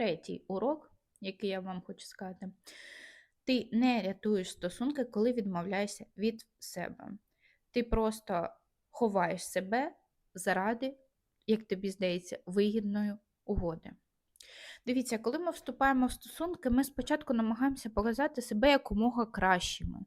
третій урок, який я вам хочу сказати. Ти не рятуєш стосунки, коли відмовляєшся від себе. Ти просто ховаєш себе заради, як тобі здається, вигідної угоди. Дивіться, коли ми вступаємо в стосунки, ми спочатку намагаємося показати себе якомога кращими.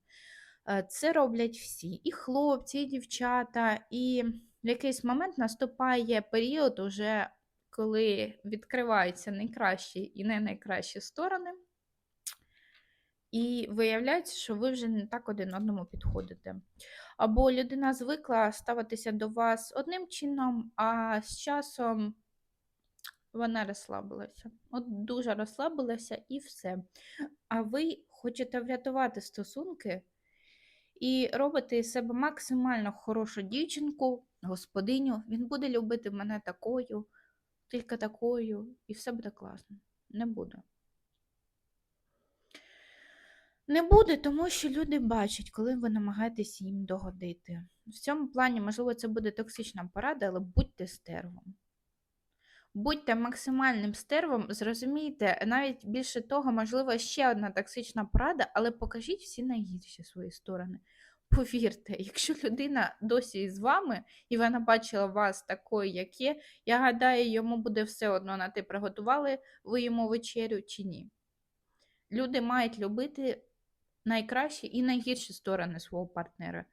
Е, Це роблять всі, і хлопці, і дівчата, і в якийсь момент наступає період, уже, коли відкриваються найкращі і не найкращі сторони, і виявляється, що ви вже не так один одному підходите. Або людина звикла ставитися до вас одним чином, а з часом вона розслабилася. От дуже розслабилася і все. А ви хочете врятувати стосунки і робите із себе максимально хорошу дівчинку, господиню. Він буде любити мене такою, тільки такою, і все буде класно. Не буде. Не буде, тому що люди бачать, коли ви намагаєтесь їм догодити. В цьому плані, можливо, це буде токсична порада, але будьте стервом. Будьте максимальним стервом, зрозумійте, навіть більше того, можливо, ще одна токсична порада, але покажіть всі найгірші свої сторони. Повірте, якщо людина досі з вами і вона бачила вас такою, як є, я гадаю, йому буде все одно на те, приготували ви йому вечерю чи ні. Люди мають любити найкращі і найгірші сторони свого партнера.